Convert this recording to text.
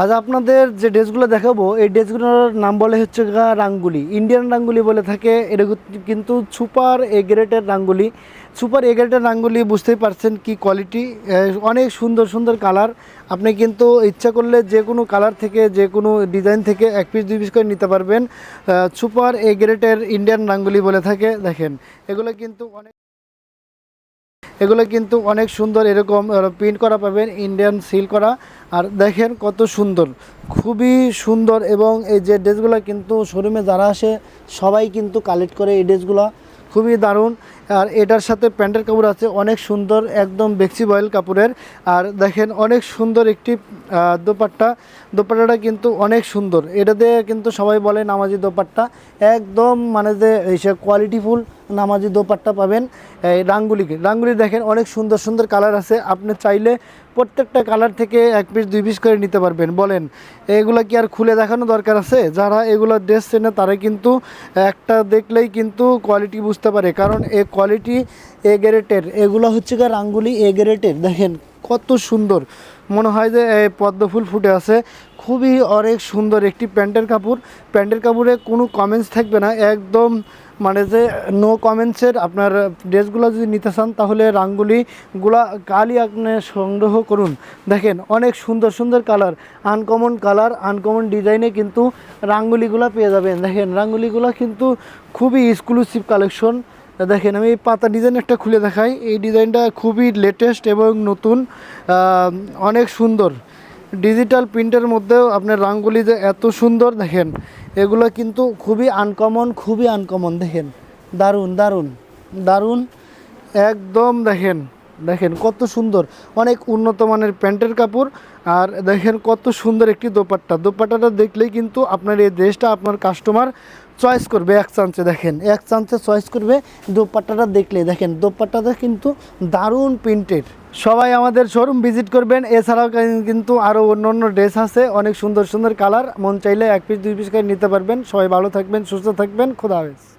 আজ আপনাদের যে ড্রেসগুলো দেখাবো, এই ড্রেসগুলোর নাম বলে হচ্ছে রাঙ্গুলি। ইন্ডিয়ান রাঙ্গুলি বলে থাকে। এটা কিন্তু সুপার এ গ্রেটের রাঙ্গুলি। সুপার এ গ্রেটের রাঙ্গুলি বুঝতেই পারছেন কি কোয়ালিটি অনেক সুন্দর সুন্দর কালার আপনি কিন্তু ইচ্ছা করলে যে কোনো কালার থেকে, যে কোনো ডিজাইন থেকে এক পিস দুই পিস করে নিতে পারবেন। সুপার এ গ্রেটের ইন্ডিয়ান রাঙ্গুলি বলে থাকে। দেখেন, এগুলো কিন্তু অনেক এগুলো কিন্তু অনেক সুন্দর এরকম প্রিন্ট করা পাবেন ইন্ডিয়ান সিল করা। আর দেখেন কত সুন্দর, খুবই সুন্দর এবং এই যে ড্রেসগুলো কিন্তু শোরুমে যারা আসে, সবাই কিন্তু কালেক্ট করে এই ড্রেসগুলো। খুবই দারুণ। আর এটার সাথে প্যান্টের কাপড় আছে, অনেক সুন্দর, একদম বেক্সি বয়েল কাপড়ের। আর দেখেন অনেক সুন্দর একটি দোপাট্টা। দোপাট্টাটা কিন্তু অনেক সুন্দর। এটা দিয়ে কিন্তু সবাই বলে নামাজি দোপাট্টা। একদম মানে যে এইসব কোয়ালিটিফুল নামাজি দোপাট্টা পাবেন, এই রাঙ্গুলিকে। রাঙ্গুলি দেখেন, অনেক সুন্দর সুন্দর কালার আছে। আপনি চাইলে প্রত্যেকটা কালার থেকে এক পিস, দুই পিস করে নিতে পারবেন। বলেন, এগুলো কি আর খুলে দেখানো দরকার আছে? যারা এগুলো ড্রেস চেনে তারা কিন্তু একটা দেখলেই কিন্তু কোয়ালিটি বুঝতে পারে। কারণ এ কোয়ালিটি এ গ্রেটের এগুলো হচ্ছে গা রাঙ্গুলি এ দেখেন, কত সুন্দর। মনে হয় যে পদ্ম ফুল ফুটে আছে। খুবই অনেক সুন্দর একটি প্যান্টের কাপড়। প্যান্টের কাপড়ে কোনো কমেন্টস থাকবে না। একদম মানে যে নো কমেন্টসের আপনার ড্রেসগুলো যদি নিতে চান, তাহলে রাঙ্গুলিগুলা কালই আপনি সংগ্রহ করুন। দেখেন, অনেক সুন্দর সুন্দর কালার আনকমন কালার আনকমন ডিজাইনে কিন্তু রাঙ্গুলিগুলো পেয়ে যাবেন। দেখেন, রাঙ্গুলিগুলো কিন্তু খুবই এক্সক্লুসিভ কালেকশন দেখেন, আমি এই পাতা ডিজাইন একটা খুলে দেখাই। এই ডিজাইনটা খুবই লেটেস্ট এবং নতুন অনেক সুন্দর। ডিজিটাল প্রিন্টের মধ্যেও আপনার রাঙ্গুলি যে এত সুন্দর, দেখেন এগুলো কিন্তু খুবই আনকমন খুবই আনকমন দেখেন। দারুণ দারুণ দারুণ, একদম দেখেন দেখেন কত সুন্দর। অনেক উন্নত মানের প্যান্টের কাপড় আর দেখেন কত সুন্দর একটি দোপাট্টা। দোপাট্টাটা দেখলেই কিন্তু আপনার এই ড্রেসটা আপনার কাস্টমার চয়েস করবে, এক চান্সে দেখেন, এক চান্সে চয়েস করবে, দোপাট্টাটা দেখলে, দেখেন, দোপাট্টাটা কিন্তু দারুণ প্রিন্টেড সবাই আমাদের শোরুম ভিজিট করবেন, এছাড়াও কিন্তু আরও অন্য অন্য ড্রেস আছে, অনেক সুন্দর সুন্দর কালার মন চাইলে এক পিস দুই পিস করে নিতে পারবেন। সবাই ভালো থাকবেন, সুস্থ থাকবেন, খোদা হাফেজ।